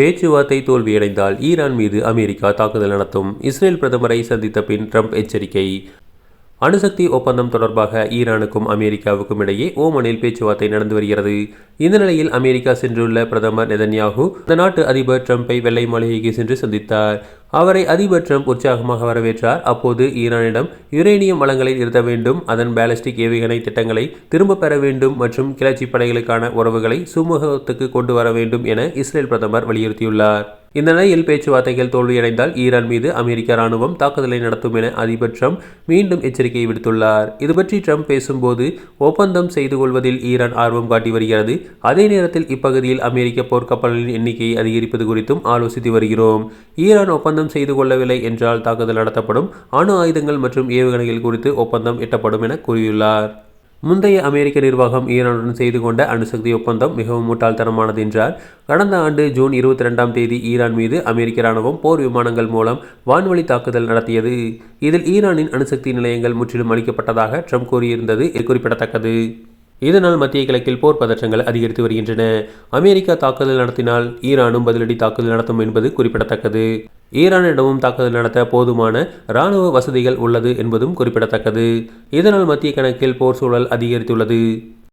பேச்சுவார்த்தை தோல்வியடைந்தால் ஈரான் மீது அமெரிக்கா தாக்குதல் நடத்தும். இஸ்ரேல் பிரதமரை சந்தித்த பின் ட்ரம்ப் எச்சரிக்கை. அணுசக்தி ஒப்பந்தம் தொடர்பாக ஈரானுக்கும் அமெரிக்காவுக்கும் இடையே ஓமனில் பேச்சுவார்த்தை நடந்து வருகிறது. இந்த நிலையில் அமெரிக்கா சென்றுள்ள பிரதமர் நெதன்யாகு அந்த நாட்டு அதிபர் ட்ரம்ப்பை வெள்ளை மாளிகைக்கு சென்று சந்தித்தார். அவரை அதிபர் ட்ரம்ப் உற்சாகமாக வரவேற்றார். அப்போது ஈரானிடம் யுரேனியம் வளங்களை நிறுத்த வேண்டும். அதன் பேலஸ்டிக் ஏவுகணை திட்டங்களை திரும்பப் பெற வேண்டும் மற்றும் கிளர்ச்சி படைகளுக்கான உறவுகளை சுமூகத்துக்கு கொண்டு வர வேண்டும் என இஸ்ரேல் பிரதமர் வலியுறுத்தியுள்ளார். இந்த நிலையில் பேச்சுவார்த்தைகள் தோல்வியடைந்தால் ஈரான் மீது அமெரிக்க ராணுவம் தாக்குதலை நடத்தும் என அதிபர் ட்ரம்ப் மீண்டும் எச்சரிக்கை விடுத்துள்ளார். இது பற்றி ட்ரம்ப் பேசும்போது ஒப்பந்தம் செய்து கொள்வதில் ஈரான் ஆர்வம் காட்டி வருகிறது. அதே நேரத்தில் இப்பகுதியில் அமெரிக்க போர்க்கப்பல்களின் எண்ணிக்கையை அதிகரிப்பது குறித்தும் ஆலோசித்து வருகிறோம். ஈரான் ஒப்பந்தம் செய்து கொள்ளவில்லை என்றால் தாக்குதல் நடத்தப்படும். அணு ஆயுதங்கள் மற்றும் ஏவுகணைகள் குறித்து ஒப்பந்தம் எட்டப்படும் என கூறியுள்ளார். முந்தைய அமெரிக்க நிர்வாகம் ஈரானுடன் செய்து கொண்ட அணுசக்தி ஒப்பந்தம் மிகவும் முட்டாள்தனமானது என்றார். கடந்த ஆண்டு ஜூன் இருபத்தி ரெண்டாம் தேதி ஈரான் மீது அமெரிக்க ராணுவம் போர் விமானங்கள் மூலம் வான்வழி தாக்குதல் நடத்தியது. இதில் ஈரானின் அணுசக்தி நிலையங்கள் முற்றிலும் அளிக்கப்பட்டதாக ட்ரம்ப் கூறியிருந்தது. குறிப்பிடத்தக்கது. இதனால் மத்திய கிழக்கில் போர் பதற்றங்கள் அதிகரித்து வருகின்றன. அமெரிக்கா தாக்குதல் நடத்தினால் ஈரானும் பதிலடி தாக்குதல் நடத்தும் என்பது குறிப்பிடத்தக்கது. ஈரானிடமும் தாக்குதல் நடத்த போதுமான இராணுவ வசதிகள் உள்ளது என்பதும் குறிப்பிடத்தக்கது. இதனால் மத்திய கணக்கில் போர் சூழல் அதிகரித்துள்ளது.